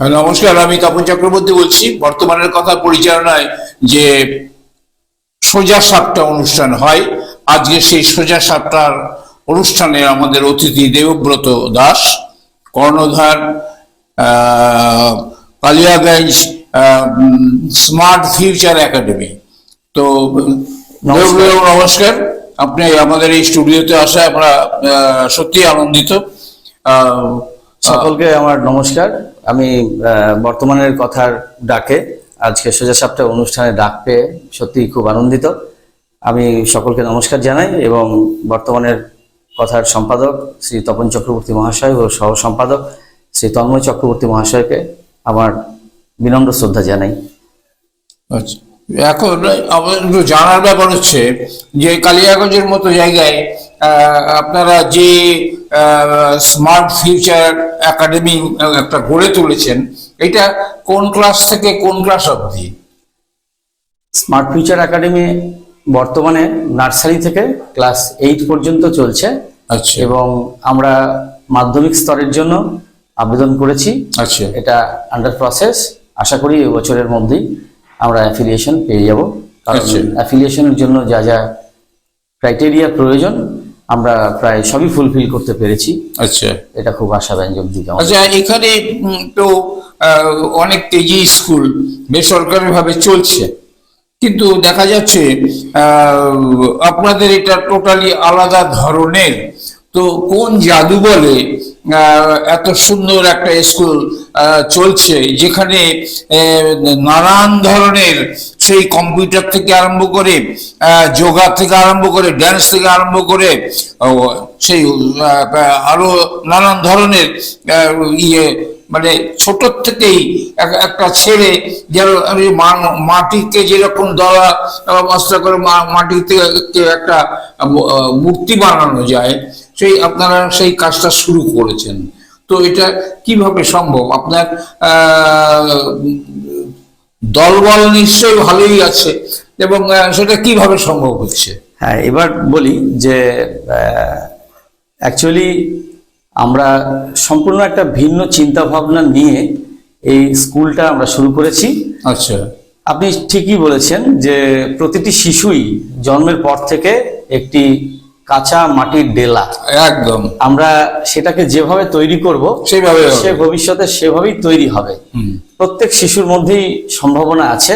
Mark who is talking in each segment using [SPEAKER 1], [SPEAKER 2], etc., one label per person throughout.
[SPEAKER 1] হ্যাঁ, নমস্কার আমি তপন চক্রবর্তী বলছি। বর্তমানের কথা পরিচালনায় যে সোজা সাপটা অনুষ্ঠান হয় আজকে সেই সোজা সাপটার অনুষ্ঠানে আমাদের অতিথি দেবব্রত দাস কর্ণধার কালিয়াগঞ্জ স্মার্ট ফিউচার একাডেমি তো
[SPEAKER 2] নমস্কার।
[SPEAKER 1] আপনি আমাদের এই স্টুডিওতে আসায় আমরা সত্যি আনন্দিত। আহ,
[SPEAKER 2] সকলকে আমার নমস্কার। আমি বর্তমানের কথার ডাকে আজকে সোজা সাপ্তাহ অনুষ্ঠানে ডাক পেয়ে সত্যি খুব আনন্দিত। আমি সকলকে নমস্কার জানাই এবং বর্তমানের কথার সম্পাদক শ্রী তপন চক্রবর্তী মহাশয় ও সহ সম্পাদক শ্রী তন্ময় চক্রবর্তী মহাশয়কে আমার বিনম্র শ্রদ্ধা জানাই।
[SPEAKER 1] আচ্ছা এখন আমাদের একটু জানার ব্যাপার হচ্ছে যে কালিয়াগঞ্জের মতো জায়গায় আপনারা যে স্মার্ট ফিউচার একাডেমি একটা গড়ে তুলেছেন এটা কোন ক্লাস থেকে কোন ক্লাস অবধি?
[SPEAKER 2] স্মার্ট ফিউচার একাডেমি বর্তমানে নার্সারি থেকে ক্লাস এইট পর্যন্ত চলছে।
[SPEAKER 1] আচ্ছা।
[SPEAKER 2] এবং আমরা মাধ্যমিক স্তরের জন্য আবেদন করেছি।
[SPEAKER 1] আচ্ছা।
[SPEAKER 2] এটা আন্ডার প্রসেস আশা করি এই বছরের মধ্যেই আমরা অ্যাফিলিয়েশন পেয়ে যাব। কারণ
[SPEAKER 1] আচ্ছা।
[SPEAKER 2] অ্যাফিলিয়েশনের জন্য যা যা ক্রাইটেরিয়া প্রয়োজন আমরা প্রায় সবই ফুলফিল করতে পেরেছি।
[SPEAKER 1] আচ্ছা।
[SPEAKER 2] এটা খুব আশাব্যঞ্জক দিক।
[SPEAKER 1] আচ্ছা এখানে তো অনেক তেজি স্কুল বেসরকারিভাবে চলছে। কিন্তু দেখা যাচ্ছে আপনাদের এটা টোটালি আলাদা ধরনের। তো কোন জাদু বলে এত সুন্দর একটা স্কুল চলছে যেখানে নানান ধরনের সেই কম্পিউটার থেকে আরম্ভ করে যোগা থেকে আরম্ভ করে ড্যান্স থেকে আরম্ভ করে সেই আরও নানান ধরনের ইয়ে মানে ছোট থেকেই এক- একটা ছেলে যেন মাটিকে যেরকম দলা অবস্থা করে মাটি থেকে একটা মূর্তি বানানো যায়, সেই আপনারা সেই কাজটা শুরু করেছেন। তো এটা কীভাবে সম্ভব? আপনার দলবল নিশ্চয়ই ভালোই আছে এবং সেটা কীভাবে সম্ভব হচ্ছে?
[SPEAKER 2] হ্যাঁ এবার বলি যে অ্যাকচুয়ালি আমরা সম্পূর্ণ একটা ভিন্ন চিন্তা ভাবনা নিয়ে এই স্কুলটা আমরা শুরু করেছি।
[SPEAKER 1] আচ্ছা।
[SPEAKER 2] আপনি ঠিকই বলেছেন যে প্রতিটি শিশুই জন্মের পর থেকে একটি কাঁচা মাটির ডেলা।
[SPEAKER 1] একদম।
[SPEAKER 2] আমরা সেটাকে যেভাবে তৈরি করব
[SPEAKER 1] সেভাবে
[SPEAKER 2] সে ভবিষ্যতে সেভাবেই তৈরি হবে। প্রত্যেক শিশুর মধ্যেই সম্ভাবনা আছে।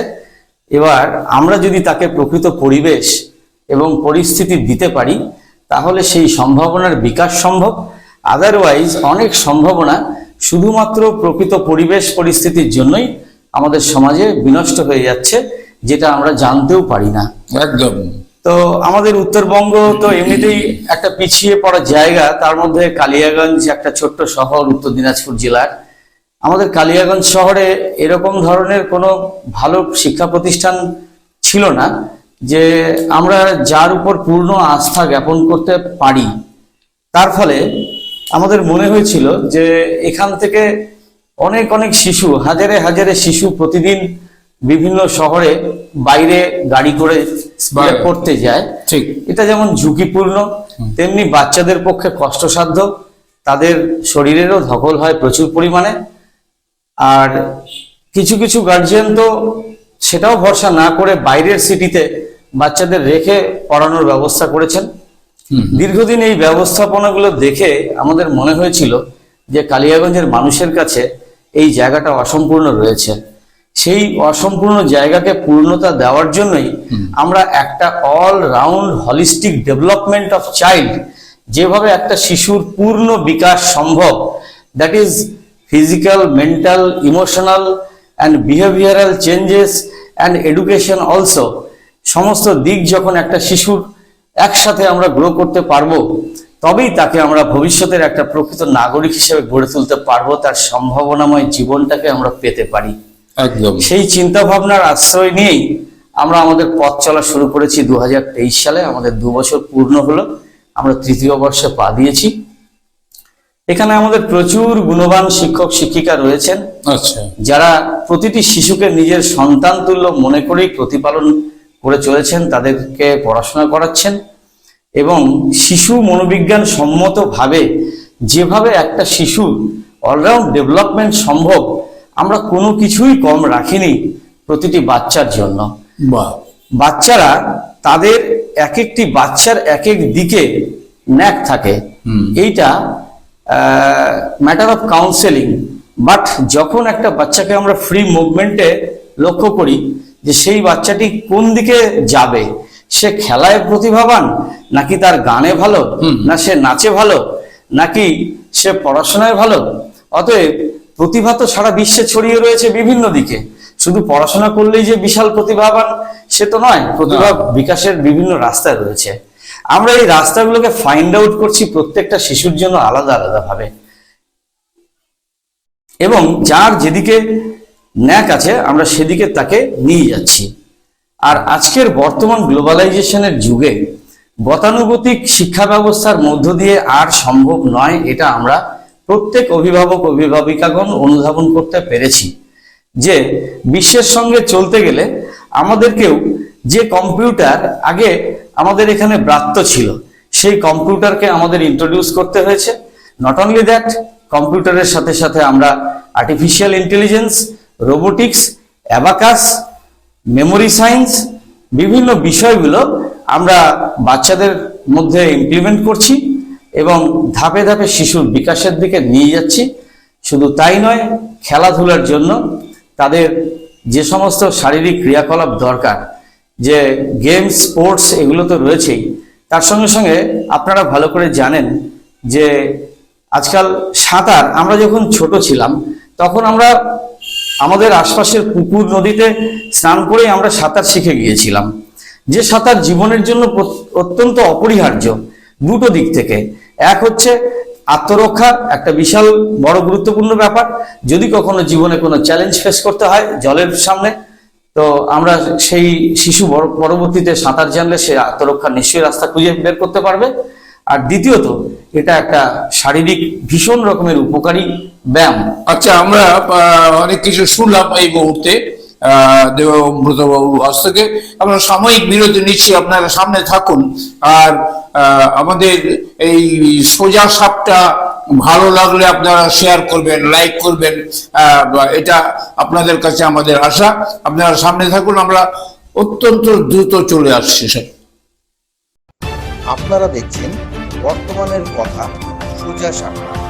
[SPEAKER 2] এবার আমরা যদি তাকে প্রকৃত পরিবেশ এবং পরিস্থিতি দিতে পারি তাহলে সেই সম্ভাবনার বিকাশ সম্ভব। আদারওয়াইজ অনেক সম্ভাবনা শুধুমাত্র প্রকৃত পরিবেশ পরিস্থিতির জন্যই আমাদের সমাজে বিনষ্ট হয়ে যাচ্ছে যেটা আমরা জানতেও পারি না।
[SPEAKER 1] একদম।
[SPEAKER 2] তো আমাদের উত্তরবঙ্গ তো এমনিতেই একটা পিছিয়ে পড়া জায়গা, তার মধ্যে কালিয়াগঞ্জ একটা ছোট্ট শহর উত্তর দিনাজপুর জেলার। আমাদের কালিয়াগঞ্জ শহরে এরকম ধরনের কোনো ভালো শিক্ষা প্রতিষ্ঠান ছিল না যে আমরা যার উপর পূর্ণ আস্থা জ্ঞাপন করতে পারি। তার ফলে আমাদের মনে হয়েছিল যে এখান থেকে অনেক অনেক শিশু, হাজারে হাজারে শিশু প্রতিদিন বিভিন্ন শহরে বাইরে গাড়ি করে করতে যায়।
[SPEAKER 1] ঠিক।
[SPEAKER 2] এটা যেমন ঝুঁকিপূর্ণ তেমনি বাচ্চাদের পক্ষে কষ্টসাধ্য তাদের শরীরেরও ধকল হয় প্রচুর পরিমাণে। আর কিছু কিছু গার্জিয়ান তো সেটাও ভরসা না করে বাইরের সিটিতে বাচ্চাদের রেখে পড়ানোর ব্যবস্থা করেছেন। দীর্ঘদিন এই ব্যবস্থাপনাগুলো দেখে আমাদের মনে হয়েছিল যে কালিয়াগঞ্জের মানুষের কাছে এই জায়গাটা অসম্পূর্ণ রয়েছে। সেই অসম্পূর্ণ জায়গাকে পূর্ণতা দেওয়ার জন্যই আমরা একটা all round holistic development of child যেভাবে একটা শিশুর পূর্ণ বিকাশ সম্ভব that is physical mental emotional and behavioural changes and education also সমস্ত দিক যখন একটা শিশুর একসাথে আমরা গ্রো করতে পারব তবেই তাকে আমরা ভবিষ্যতের একটা প্রকৃত নাগরিক হিসেবে গড়ে তুলতে পারব তার সম্ভাবনাময় জীবনটাকে আমরা পেতে পারি।
[SPEAKER 1] একদম।
[SPEAKER 2] সেই চিন্তা ভাবনার আশ্রয় নিয়েই আমরা আমাদের পথ চলা শুরু করেছি দু হাজার তেইশ সালে। আমাদের দু বছর পূর্ণ হলো। আমরা তৃতীয় বর্ষে পা দিয়েছি। এখানে আমাদের প্রচুর গুণবান শিক্ষক শিক্ষিকা রয়েছেন।
[SPEAKER 1] আচ্ছা।
[SPEAKER 2] যারা প্রতিটি শিশুকে নিজের সন্তান তুল্য মনে করেই প্রতিপালন করে চলেছেন তাদেরকে পড়াশোনা করাচ্ছেন এবং শিশু মনোবিজ্ঞান সম্মতভাবে যেভাবে একটা শিশু অলরাউন্ড ডেভেলপমেন্ট সম্ভব আমরা কোনো কিছুই কম রাখিনি প্রতিটি বাচ্চার জন্য। বাচ্চারা তাদের এক একটি বাচ্চার এক এক দিকে ন্যাক থাকে। এইটা ম্যাটার অফ কাউন্সেলিং বাট যখন একটা বাচ্চাকে আমরা ফ্রি মুভমেন্টে লক্ষ্য করি যে সেই বাচ্চাটি কোন দিকে যাবে সে খেলায় প্রতিভাবান নাকি তার গানে ভালো না সে নাচে ভালো নাকি সে পড়াশোনায় ভালো অতএব প্রতিভা তো সারা বিশ্বে ছড়িয়ে রয়েছে বিভিন্ন দিকে। শুধু পড়াশোনা করলেই যে বিশাল প্রতিভাবান সে তো নয় প্রতিভা বিকাশের বিভিন্ন রাস্তা রয়েছে। আমরা এই রাস্তাগুলোকে ফাইন্ড আউট করছি প্রত্যেকটা শিশুর জন্য আলাদা আলাদা ভাবে এবং যার যেদিকে ন্যাক আছে আমরা সেদিকে তাকে নিয়ে যাচ্ছি। আর আজকের বর্তমান গ্লোবালাইজেশনের যুগে গতানুগতিক শিক্ষা ব্যবস্থার মধ্য দিয়ে আর সম্ভব নয় এটা আমরা প্রত্যেক অভিভাবক, অভিভাবিকাগণ অনুধাবন করতে পেরেছি যে বিশ্বের সঙ্গে চলতে গেলে আমাদেরকেও যে কম্পিউটার আগে আমাদের এখানে ব্রাত্য ছিল, সেই কম্পিউটারকে আমাদের ইন্ট্রোডিউস করতে হয়েছে। নট অনলি দ্যাট কম্পিউটারের সাথে সাথে আমরা artificial intelligence robotics abacus memory science বিভিন্ন বিষয়গুলো আমরা বাচ্চাদের মধ্যে ইমপ্লিমেন্ট করছি। এবং ধাপে ধাপে শিশুর বিকাশের দিকে নিয়ে যাচ্ছি। শুধু তাই নয়, খেলাধুলার জন্য তাদের যে সমস্ত শারীরিক ক্রিয়াকলাপ দরকার, যে গেমস, স্পোর্টস এগুলো তো রয়েছেই, তার সঙ্গে সঙ্গে আপনারা ভালো করে জানেন যে আজকাল সাঁতার, আমরা যখন ছোট ছিলাম, তখন আমরা আমাদের আশপাশের পুকুর, নদীতে স্নান করে আমরা সাঁতার শিখে গিয়েছিলাম। যে সাঁতার জীবনের জন্য অত্যন্ত অপরিহার্য দুটো দিক থেকে। এক হচ্ছে আত্মরক্ষা, একটা বিশাল বড় গুরুত্বপূর্ণ ব্যাপার। যদি কখনো জীবনে কোনো চ্যালেঞ্জ ফেস করতে হয় জলের সামনে, তো আমরা সেই শিশু পরবর্তীতে সাঁতার জানলে সে আত্মরক্ষার নিশ্চয়ই রাস্তা খুঁজে বের করতে পারবে। আর দ্বিতীয়ত, এটা একটা শারীরিক ভীষণ রকমের উপকারী ব্যায়াম।
[SPEAKER 1] আচ্ছা আমরা অনেক কিছু শুনলাম এই মুহূর্তে। আহ, দেবব্রত বাবু কাছ থেকে আমরা সাময়িক বিরতি নিচ্ছি আপনারা সামনে থাকুন। আর আমাদের এই সোজা সাপটা ভালো লাগলে আপনারা শেয়ার করবেন লাইক করবেন এটা আপনাদের কাছে আমাদের আশা। আপনারা সামনে থাকুন আমরা অত্যন্ত দ্রুত চলে আসছি স্যার।
[SPEAKER 3] আপনারা দেখছেন বর্তমানের কথা সোজা সাপটা।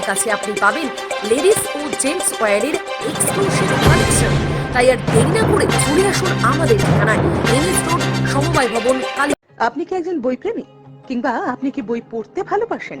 [SPEAKER 4] আমাদের কাছে আপনি পাবেন লেডিস ও জেন্টস ওয়্যারের এক্সক্লুসিভ কালেকশন তাই আর দেরি না করে চলে আসুন আমাদের ঠিকানায় এমএস রোড সমবায় ভবন, কালী
[SPEAKER 5] আপনি কি একজন বই প্রেমী কিংবা আপনি কি বই পড়তে ভালোবাসেন?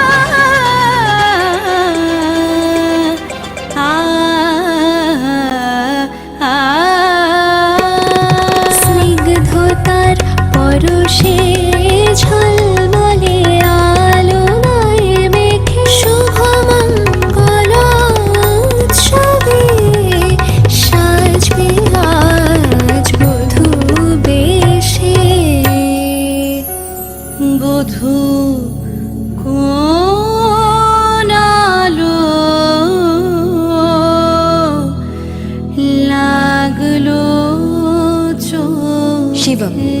[SPEAKER 6] আকাশে ঝলমলে আলোয় মেখে শুভ মঙ্গল উৎসবে সাজবে বধু বেশে বধূ Shivam.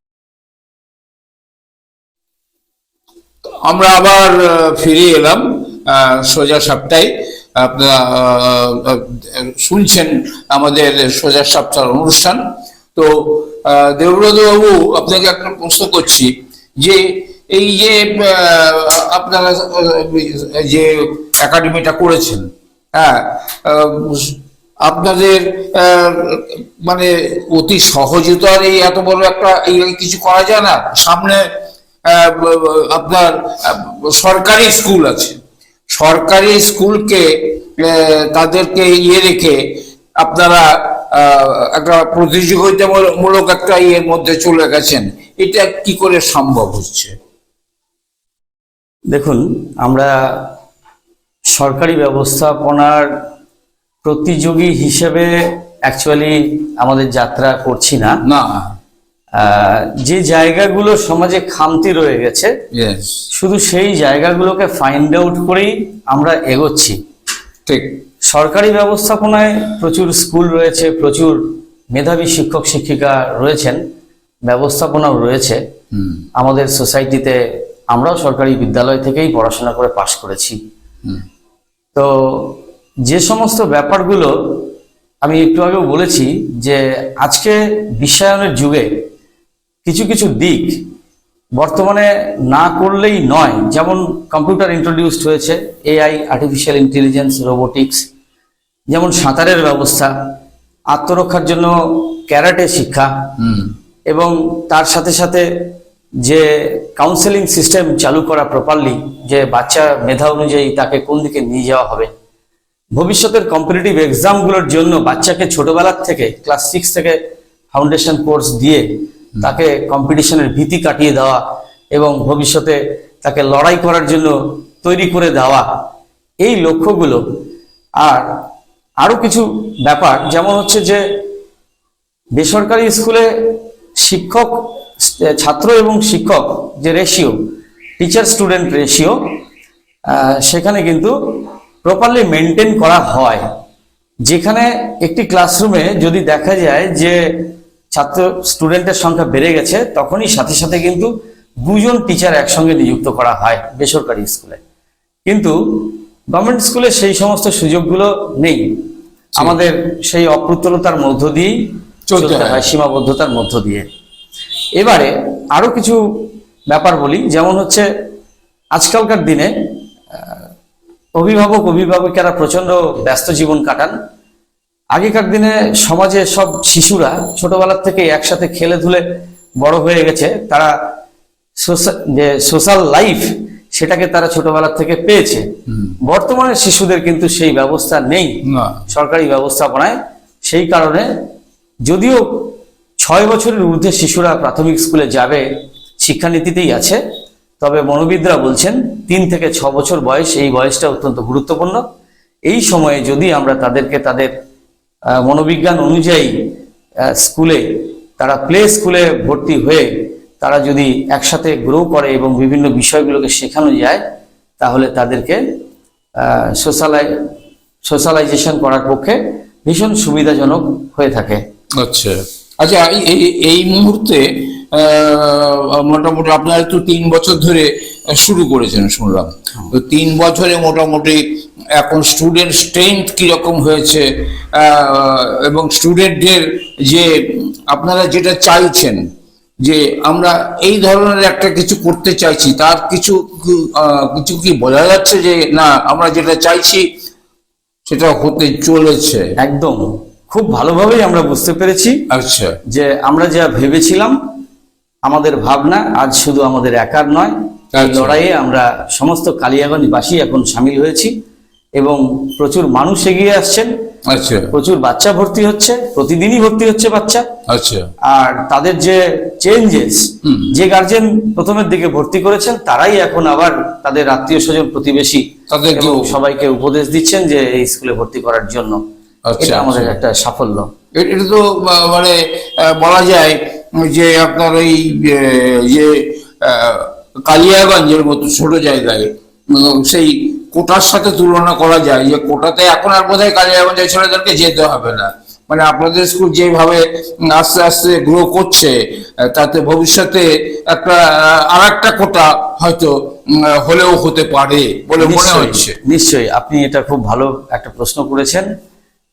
[SPEAKER 1] আমরা আবার ফিরে এলাম সোজা সপ্তাহে আপনারা শুনছেন আমাদের সোজা সপ্তাহ অনুষ্ঠান। তো আহ, দেবব্রত বাবু আপনাকে একটা প্রশ্ন করছি যে এই যে আপনারা যে একাডেমিটা করেছেন হ্যাঁ আপনাদের মানে অতি সহজে তো আর এই এত বড় একটা কিছু করা যায় না। সামনে আপনার সরকারি স্কুল আছে। সরকারি স্কুলকে তাদেরকে ইয়ে রেখে আপনারা একটা প্রতিযোগিতামূলক একটা ইয়ের মধ্যে চলে গেছেন। এটা কি করে সম্ভব হচ্ছে?
[SPEAKER 2] দেখুন আমরা সরকারি ব্যবস্থাপনার প্রতিযোগী হিসেবে অ্যাকচুয়ালি আমাদের যাত্রা করছি না।
[SPEAKER 1] না।
[SPEAKER 2] যে জায়গাগুলো সমাজে খামতি রয়ে গেছে শুধু সেই জায়গাগুলোকে ফাইন্ড আউট করেই আমরা এগোচ্ছি।
[SPEAKER 1] ঠিক।
[SPEAKER 2] সরকারি ব্যবস্থাপনায় প্রচুর স্কুল রয়েছে প্রচুর মেধাবী শিক্ষক শিক্ষিকা রয়েছেন ব্যবস্থাপনাও রয়েছে। আমাদের সোসাইটিতে আমরাও সরকারি বিদ্যালয় থেকেই পড়াশোনা করে পাশ করেছি। তো যে সমস্ত ব্যাপারগুলো আমি একটু আগেও বলেছি যে আজকে বিশ্বায়নের যুগে কিছু কিছু দিক বর্তমানে না করলেই নয়। যেমন কম্পিউটার ইন্ট্রোডিউসড হয়েছে এআই আর্টিফিশিয়াল ইন্টেলিজেন্স রোবোটিক্স যেমন সাঁতারের ব্যবস্থা আত্মরক্ষার জন্য ক্যারাটে শিক্ষা এবং তার সাথে সাথে যে কাউন্সেলিং সিস্টেম চালু করা প্রপারলি যে বাচ্চা মেধা অনুযায়ী তাকে কোন দিকে নিয়ে যাওয়া হবে। ভবিষ্যতের কম্পিটিটিভ এক্সামগুলোর জন্য বাচ্চাকে ছোটবেলার থেকে ক্লাস সিক্স থেকে ফাউন্ডেশন কোর্স দিয়ে তাকে কম্পিটিশনের ভীতি কাটিয়ে দেওয়া এবং ভবিষ্যতে তাকে লড়াই করার জন্য তৈরি করে দেওয়া, এই লক্ষ্যগুলো। আর আরও কিছু ব্যাপার, যেমন হচ্ছে যে বেসরকারি স্কুলে শিক্ষক, ছাত্র এবং শিক্ষক যে রেশিও টিচার স্টুডেন্ট রেশিও সেখানে কিন্তু প্রপারলি মেনটেন করা হয়। যেখানে একটি ক্লাসরুমে যদি দেখা যায় যে ছাত্র স্টুডেন্টের সংখ্যা বেড়ে গেছে তখনই সাথে সাথে কিন্তু দুজন টিচার একসঙ্গে নিযুক্ত করা হয় বেসরকারি স্কুলে কিন্তু গভর্নমেন্ট স্কুলে সেই সমস্ত সুযোগগুলো নেই। আমাদের সেই অপ্রতুলতার মধ্য দিয়েই
[SPEAKER 1] চলতে হয়।
[SPEAKER 2] সীমাবদ্ধতার মধ্য দিয়ে। এবারে আরও কিছু ব্যাপার বলি যেমন হচ্ছে আজকালকার দিনে অভিভাবক অভিভাবিকারা প্রচণ্ড ব্যস্ত জীবন কাটান। আগেকার দিনে সমাজে সব শিশুরা ছোটবেলার থেকে একসাথে খেলে ধুলে বড় হয়ে গেছে তারা যে সোশ্যাল লাইফ সেটাকে তারা ছোটবেলার থেকে পেয়েছে। বর্তমানে শিশুদের কিন্তু সেই ব্যবস্থা নেই সরকারি ব্যবস্থাপনায়। সেই কারণে যদিও ছয় বছরের ঊর্ধ্বে শিশুরা প্রাথমিক স্কুলে যাবে শিক্ষানীতিতেই আছে তবে মনোবিদরা বলছেন তিন থেকে ছ বছর বয়স এই বয়সটা অত্যন্ত গুরুত্বপূর্ণ। এই সময়ে যদি আমরা তাদেরকে তাদের মনোবিজ্ঞান অনুযায়ী স্কুলে, তারা প্লে স্কুলে ভর্তি হয়ে তারা যদি একসাথে গ্রো করে এবং বিভিন্ন বিষয়গুলোকে শেখানো যায়, তাহলে তাদেরকে সোশ্যালাই সোশ্যালাইজেশন করার পক্ষে ভীষণ সুবিধাজনক হয়ে থাকে।
[SPEAKER 1] আচ্ছা। আচ্ছা এই- এই মুহূর্তে মোটামুটি আপনারা তো তিন বছর ধরে শুরু করেছেন শুনলাম। তো তিন বছরে মোটামুটি এখন স্টুডেন্ট স্ট্রেংথ কীরকম হয়েছে এবং স্টুডেন্টদের যে আপনারা যেটা চাইছেন যে আমরা এই ধরনের একটা কিছু করতে চাইছি তার কিছু কিছু কি বোঝা যাচ্ছে যে না আমরা যেটা চাইছি সেটা হতে চলেছে?
[SPEAKER 2] একদম। খুব ভালোভাবেই আমরা বুঝতে পেরেছি
[SPEAKER 1] আচ্ছা।
[SPEAKER 2] যে আমরা যা ভেবেছিলাম আমাদের ভাবনা আজ শুধু আমাদের একার নয়
[SPEAKER 1] আচ্ছা।
[SPEAKER 2] লড়াইয়ে আমরা সমস্ত কালিয়াগঞ্জবাসী এখন সামিল হয়েছি। এবং প্রচুর মানুষ এগিয়ে আসছেন।
[SPEAKER 1] আচ্ছা।
[SPEAKER 2] প্রচুর বাচ্চা ভর্তি হচ্ছে প্রতিদিনই ভর্তি হচ্ছে বাচ্চা।
[SPEAKER 1] আচ্ছা।
[SPEAKER 2] আর তাদের যে চেঞ্জেস। যে গার্জেন প্রথমের দিকে ভর্তি করেছেন তারাই এখন আবার তাদের আত্মীয় স্বজন প্রতিবেশী এবং সবাইকে উপদেশ দিচ্ছেন যে এই স্কুলে ভর্তি করার জন্য।
[SPEAKER 1] আচ্ছা,
[SPEAKER 2] এটা আমাদের
[SPEAKER 1] আচ্ছা।
[SPEAKER 2] একটা সাফল্য।
[SPEAKER 1] এটা তো মানে বলা যায় যে আপনার ওই যে কালিয়াগঞ্জের মতো ছোট জায়গায় সেই কোটার সাথে তুলনা করা যায়। যে কোটাতে এখন আর বোধহয় কালিয়াগঞ্জের ছেলেদেরকে যেতে হবে না। মানে আপনাদের স্কুল যেভাবে আস্তে আস্তে গ্রো করছে তাতে ভবিষ্যতে একটা আর একটা কোটা হয়তো হলেও হতে পারে বলে মনে হচ্ছে।
[SPEAKER 2] নিশ্চয়ই। আপনি এটা খুব ভালো একটা প্রশ্ন করেছেন।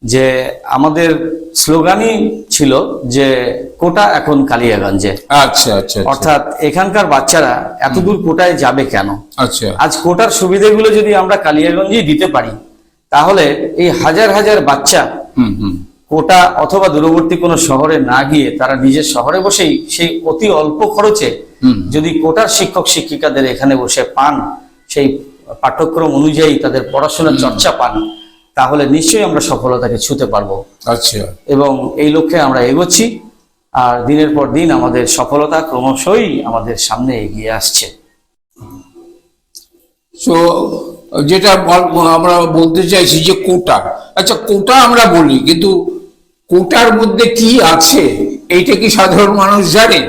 [SPEAKER 2] যে আমাদের স্লোগানই ছিল যে কোটা এখন কালিয়াগঞ্জে।
[SPEAKER 1] আচ্ছা আচ্ছা আচ্ছা।
[SPEAKER 2] অর্থাৎ এখানকার বাচ্চারা এতদূর কোটায় যাবে কেন?
[SPEAKER 1] আচ্ছা।
[SPEAKER 2] আজ কোটার সুবিধাগুলো যদি আমরা কালিয়াগঞ্জেই দিতে পারি তাহলে এই হাজার হাজার বাচ্চা
[SPEAKER 1] হুম হুম।
[SPEAKER 2] কোটা অথবা দূরবর্তী কোনো শহরে না গিয়ে তারা নিজের শহরে বসেই সেই অতি অল্প খরচে
[SPEAKER 1] হুম।
[SPEAKER 2] যদি কোটার শিক্ষক শিক্ষিকাদের এখানে বসে পান সেই পাঠ্যক্রম অনুযায়ী তাদের পড়াশোনার চর্চা পান তাহলে নিশ্চয়ই আমরা সফলতাকে ছুতে পারব।
[SPEAKER 1] আচ্ছা।
[SPEAKER 2] এবং এই লক্ষ্যে আমরা এগোচ্ছি। আর দিনের পর দিন আমাদের সফলতা ক্রমশই আমাদের সামনে এগিয়ে আসছে।
[SPEAKER 1] তো যেটা আমরা বলতে চাইছি যে কোটা। আচ্ছা কোটা আমরা বলি কিন্তু কোটার মধ্যে কি আছে? এইটা কি সাধারণ মানুষ জানে?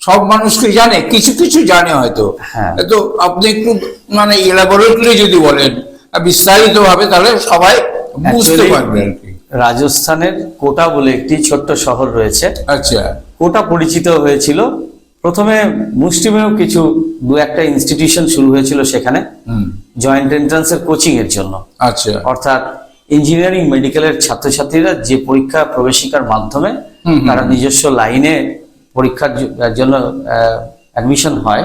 [SPEAKER 1] সব মানুষকে জানে? কিছু কিছু জানে হয়তো।
[SPEAKER 2] হ্যাঁ।
[SPEAKER 1] তো আপনি একটু মানে এলাবোরেটলি যদি বলেন। বিস্তারিত ভাবে তাহলে সবাই বুঝতে পারবে আর কি।
[SPEAKER 2] রাজস্থানের কোটা বলে একটি ছোট্ট শহর রয়েছে।
[SPEAKER 1] আচ্ছা।
[SPEAKER 2] কোটা পরিচিত হয়েছিল। প্রথমে মুষ্টিমেয় কিছু দু একটা ইনস্টিটিউশন শুরু হয়েছিল সেখানে। জয়েন্ট এন্ট্রান্স এর কোচিং এর জন্য।
[SPEAKER 1] আচ্ছা।
[SPEAKER 2] অর্থাৎ ইঞ্জিনিয়ারিং মেডিকেলের ছাত্রছাত্রীরা যে পরীক্ষা প্রবেশিকার মাধ্যমে। তারা নিজস্ব লাইনে পরীক্ষার জন্য অ্যাডমিশন হয়।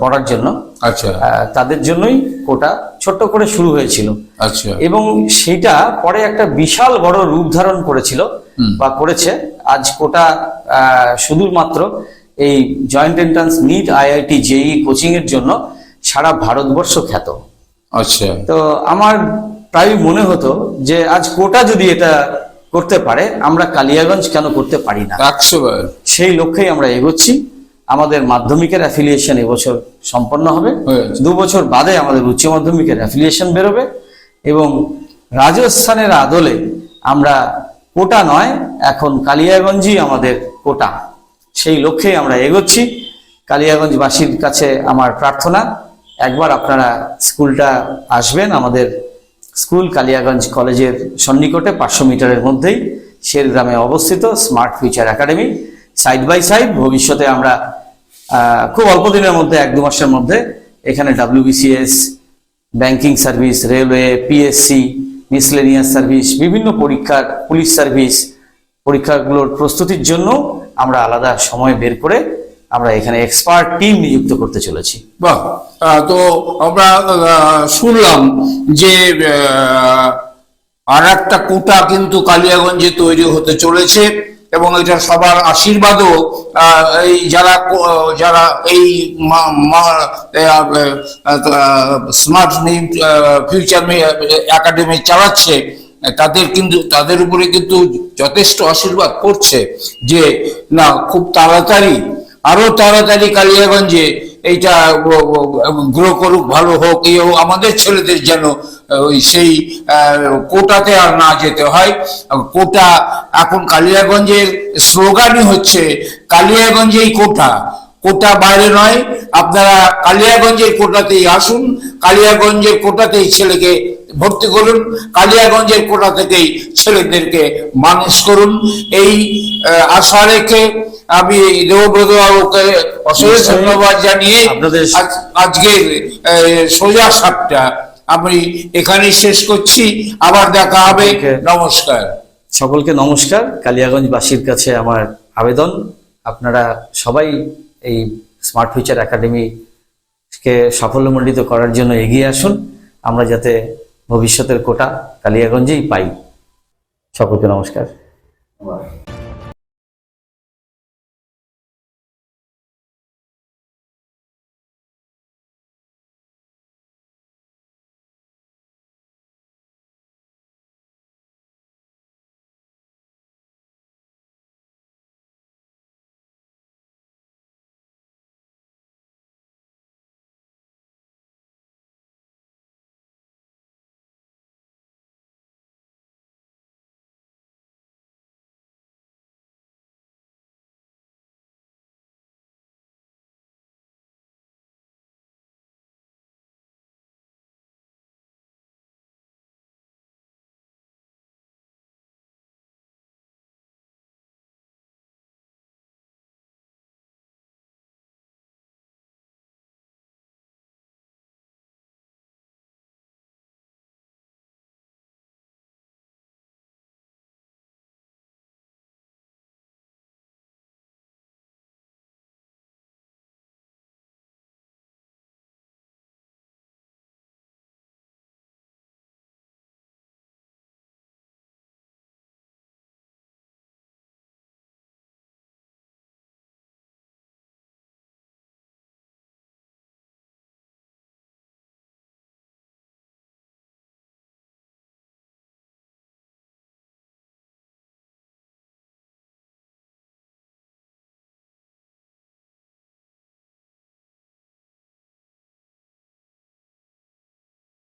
[SPEAKER 2] পড়ার জন্য
[SPEAKER 1] আচ্ছা।
[SPEAKER 2] তাদের জন্যই কোটা ছোট্ট করে শুরু হয়েছিল।
[SPEAKER 1] আচ্ছা।
[SPEAKER 2] এবং সেটা পরে একটা বিশাল বড় রূপ ধারণ করেছিল বা করেছে। আজ কোটা শুধুমাত্র এই joint entrance NEET IIT JEE coaching এর জন্য সারা ভারতবর্ষ খ্যাত।
[SPEAKER 1] আচ্ছা।
[SPEAKER 2] তো আমার প্রায় মনে হতো যে আজ কোটা যদি এটা করতে পারে আমরা কালিয়াগঞ্জ কেন করতে পারি না? সেই লক্ষ্যেই আমরা এগোচ্ছি। আমাদের মাধ্যমিকের অ্যাফিলিয়েশন এবছর সম্পন্ন হবে। দু বছর বাদে আমাদের উচ্চ মাধ্যমিকের অ্যাফিলিয়েশন বেরোবে এবং রাজস্থানের আদলে আমরা কোটা নয় এখন কালিয়াগঞ্জই আমাদের কোটা। সেই লক্ষ্যেই আমরা এগোচ্ছি। কালিয়াগঞ্জবাসীর কাছে আমার প্রার্থনা একবার আপনারা স্কুলটা আসবেন আমাদের স্কুল কালিয়াগঞ্জ কলেজের সন্নিকটে পাঁচশো মিটারের মধ্যেই শের গ্রামে অবস্থিত smart future academy. Side by side ভবিষ্যতে আমরা খুব অল্প দিনের মধ্যে, এক দু মাসের মধ্যে এখানে WBCS banking service railway PSC miscellaneous service বিভিন্ন পরীক্ষার পুলিশ সার্ভিস পরীক্ষাগুলোর প্রস্তুতির জন্য আমরা আলাদা সময় বের করে আমরা এখানে এক্সপার্ট টিম নিযুক্ত করতে চলেছি।
[SPEAKER 1] বাহ তো আমরা শুনলাম যে আর একটা কোটা কিন্তু কালিয়াগঞ্জে তৈরি হতে চলেছে। এবং এটা সবার আশীর্বাদও এই যারা যারা এই স্মার্ট ফিউচার একাডেমি চালাচ্ছে, তাদের কিন্তু, তাদের উপরে কিন্তু যথেষ্ট আশীর্বাদ করছে যে, না, খুব তাড়াতাড়ি, আরও তাড়াতাড়ি কালিয়াগঞ্জে এইটা গ্রো করুক, ভালো হোক এই আমাদের ছেলেদের যেন ওই সেই কোটাতে আর না যেতে হয়। কোটা এখন কালিয়াগঞ্জের স্লোগানই হচ্ছে কালিয়াগঞ্জেই কোটা। কোটা বাইরে নয়, আপনারা কালিয়াগঞ্জের কোটাতেই আসুন, কালিয়াগঞ্জের কোটাতেই ছেলেকে ভর্তি করুন কালিয়াগঞ্জের কোটা থেকেই ছেলেদেরকে মানুষ করুন। এই আশা রেখে আমি দেবব্রত বাবুকে অশেষ। ধন্যবাদ জানিয়ে আজকের সোজা সাপটা আমি এখানেই শেষ করছি। আবার দেখা হবে. নমস্কার।
[SPEAKER 2] সকলকে নমস্কার। কালিয়াগঞ্জবাসীর কাছে আমার আবেদন। আপনারা সবাই এই স্মার্ট ফিউচার একাডেমিকে সাফল্যমণ্ডিত করার জন্য এগিয়ে আসুন। আমরা যাতে ভবিষ্যতের কোটা কালিয়াগঞ্জেই পাই। সকলকে নমস্কার।